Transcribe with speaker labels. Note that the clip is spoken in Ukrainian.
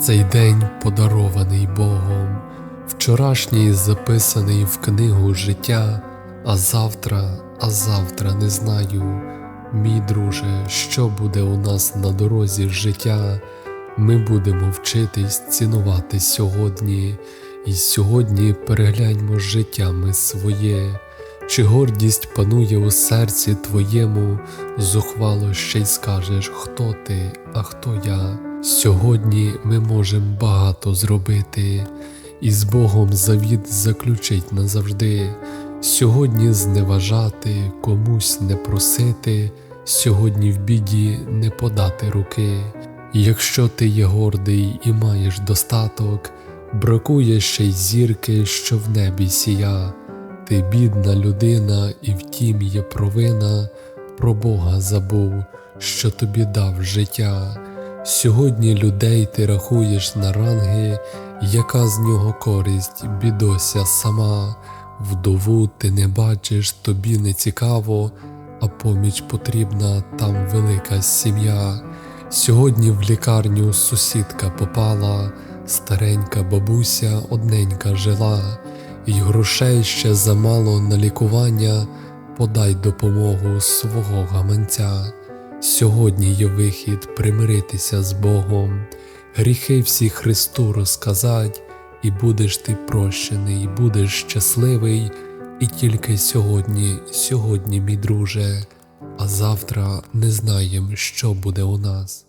Speaker 1: Цей день подарований Богом, вчорашній записаний в книгу життя, а завтра, а завтра не знаю. Мій друже, що буде у нас на дорозі життя, ми будемо вчитись цінувати сьогодні, і сьогодні перегляньмо життя ми своє, чи гордість панує у серці твоєму, зухвало ще й скажеш, хто ти, а хто я. Сьогодні ми можемо багато зробити, і з Богом завіт заключить назавжди. Сьогодні зневажати, комусь не просити, сьогодні в біді не подати руки. Якщо ти є гордий і маєш достаток, бракує ще й зірки, що в небі сія. Ти бідна людина, і втім є провина, про Бога забув, що тобі дав життя. Сьогодні людей ти рахуєш на ранги, яка з нього користь, бідося сама, вдову ти не бачиш, тобі не цікаво, а поміч потрібна там велика сім'я. Сьогодні в лікарню сусідка попала, старенька бабуся одненька жила, і грошей ще замало на лікування, подай допомогу свого гаманця. Сьогодні є вихід примиритися з Богом, гріхи всі Христу розказать, і будеш ти прощений, будеш щасливий, і тільки сьогодні, сьогодні, мій друже, а завтра не знаєм, що буде у нас.